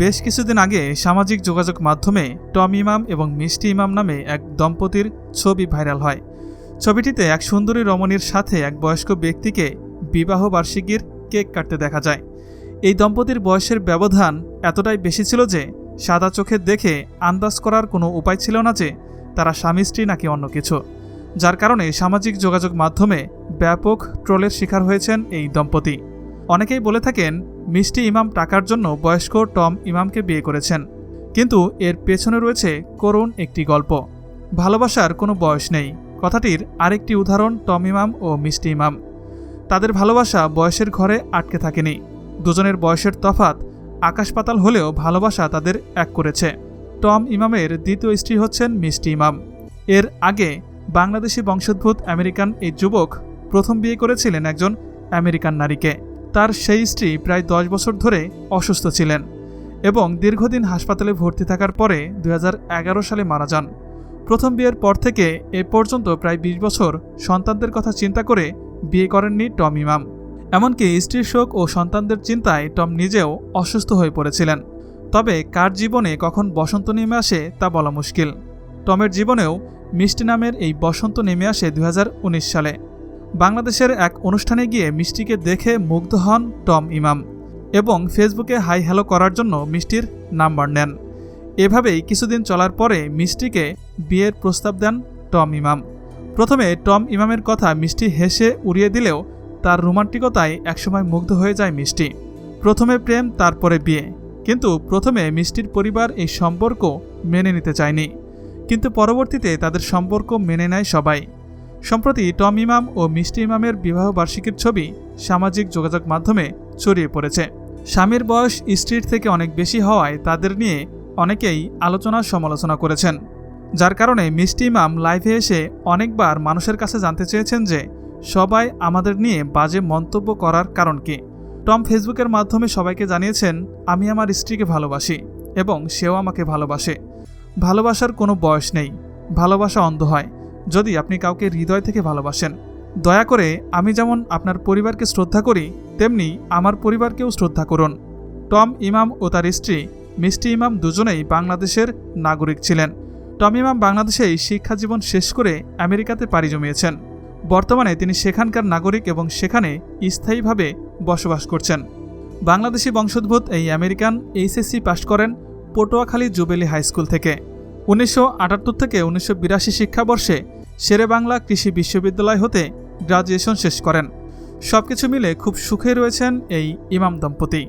বেশ কিছুদিন আগে সামাজিক যোগাযোগ মাধ্যমে টম ইমাম এবং মিষ্টি ইমাম নামে এক দম্পতির ছবি ভাইরাল হয়। ছবিটিতে এক সুন্দরী রমণীর সাথে এক বয়স্ক ব্যক্তিকে বিবাহ বার্ষিকীর কেক কাটতে দেখা যায়। এই দম্পতির বয়সের ব্যবধান এতটাই বেশি ছিল যে সাদা চোখে দেখে আন্দাজ করার কোনো উপায় ছিল না যে তারা স্বামী, স্ত্রী নাকি অন্য কিছু। যার কারণে সামাজিক যোগাযোগ মাধ্যমে ব্যাপক ট্রোলের শিকার হয়েছেন এই দম্পতি। অনেকেই বলে থাকেন, মিষ্টি ইমাম টাকার জন্য বয়স্ক টম ইমামকে বিয়ে করেছেন। কিন্তু এর পেছনে রয়েছে করুণ একটি গল্প। ভালোবাসার কোনো বয়স নেই। কথাটির আরেকটি উদাহরণ টম ইমাম ও মিষ্টি ইমাম। তাদের ভালোবাসা বয়সের ঘরে আটকে থাকেনি। দুজনের বয়সের তফাত আকাশ পাতাল হলেও ভালোবাসা তাদের এক করেছে। টম ইমামের দ্বিতীয় স্ত্রী হচ্ছেন মিষ্টি ইমাম। এর আগে বাংলাদেশি বংশোদ্ভূত আমেরিকান এই যুবক প্রথম বিয়ে করেছিলেন একজন আমেরিকান নারীকে। তার সেই স্ত্রী প্রায় দশ বছর ধরে অসুস্থ ছিলেন এবং দীর্ঘদিন হাসপাতালে ভর্তি থাকার পরে দুই হাজার এগারো সালে মারা যান। প্রথম বিয়ের পর থেকে এ পর্যন্ত প্রায় ২০ বছর সন্তানদের কথা চিন্তা করে বিয়ে করেননি টম ইমাম। এমনকি স্ত্রীর শোক ও সন্তানদের চিন্তায় টম নিজেও অসুস্থ হয়ে পড়েছিলেন। তবে কার জীবনে কখন বসন্ত নেমে আসে তা বলা মুশকিল। টমের জীবনেও মিষ্টি নামের এই বসন্ত নেমে আসে দু হাজার উনিশ সালে। বাংলাদেশের এক অনুষ্ঠানে গিয়ে মিষ্টিকে দেখে মুগ্ধ হন টম ইমাম এবং ফেসবুকে হাই হ্যালো করার জন্য মিষ্টির নাম্বার নেন। এভাবেই কিছুদিন চলার পরে মিষ্টিকে বিয়ের প্রস্তাব দেন টম ইমাম। প্রথমে টম ইমামের কথা মিষ্টি হেসে উড়িয়ে দিলেও তার রোমান্টিকতায় একসময় মুগ্ধ হয়ে যায় মিষ্টি। প্রথমে প্রেম, তারপরে বিয়ে। কিন্তু প্রথমে মিষ্টির পরিবার এই সম্পর্ক মেনে নিতে চায়নি। কিন্তু পরবর্তীতে তাদের সম্পর্ক মেনে নেয় সবাই। সম্প্রতি টম ইমাম ও মিষ্টি ইমামের বিবাহ বার্ষিকীর ছবি সামাজিক যোগাযোগ মাধ্যমে ছড়িয়ে পড়েছে। স্বামীর বয়স স্ত্রীর থেকে অনেক বেশি হওয়ায় তাদের নিয়ে অনেকেই আলোচনা সমালোচনা করেছেন। যার কারণে মিষ্টি ইমাম লাইভে এসে অনেকবার মানুষের কাছে জানতে চেয়েছেন যে সবাই আমাদের নিয়ে বাজে মন্তব্য করার কারণ কি। টম ফেসবুকের মাধ্যমে সবাইকে জানিয়েছেন, আমি আমার স্ত্রীকে ভালোবাসি এবং সেও আমাকে ভালোবাসে। ভালোবাসার কোনো বয়স নেই। ভালোবাসা অন্ধ হয়। যদি আপনি কাউকে হৃদয় থেকে ভালোবাসেন, দয়া করে আমি যেমন আপনার পরিবারকে শ্রদ্ধা করি, তেমনি আমার পরিবারকেও শ্রদ্ধা করুন। টম ইমাম ও তার স্ত্রী মিষ্টি ইমাম দুজনেই বাংলাদেশের নাগরিক ছিলেন। টম ইমাম বাংলাদেশেই শিক্ষা জীবন শেষ করে আমেরিকাতে পাড়ি জমিয়েছেন। বর্তমানে তিনি সেখানকার নাগরিক এবং সেখানে স্থায়ীভাবে বসবাস করছেন। বাংলাদেশি বংশোদ্ভূত এই আমেরিকান এইচএসসি পাশ করেন পটুয়াখালী জুবেলি হাই স্কুল থেকে। উনিশশো আটাত্তর থেকে উনিশশো বিরাশি শিক্ষাবর্ষে শেরে বাংলা কৃষি বিশ্ববিদ্যালয় হতে গ্রাজুয়েশন শেষ করেন। সবকিছু মিলে খুব সুখে রয়েছেন এই ইমাম দম্পতি।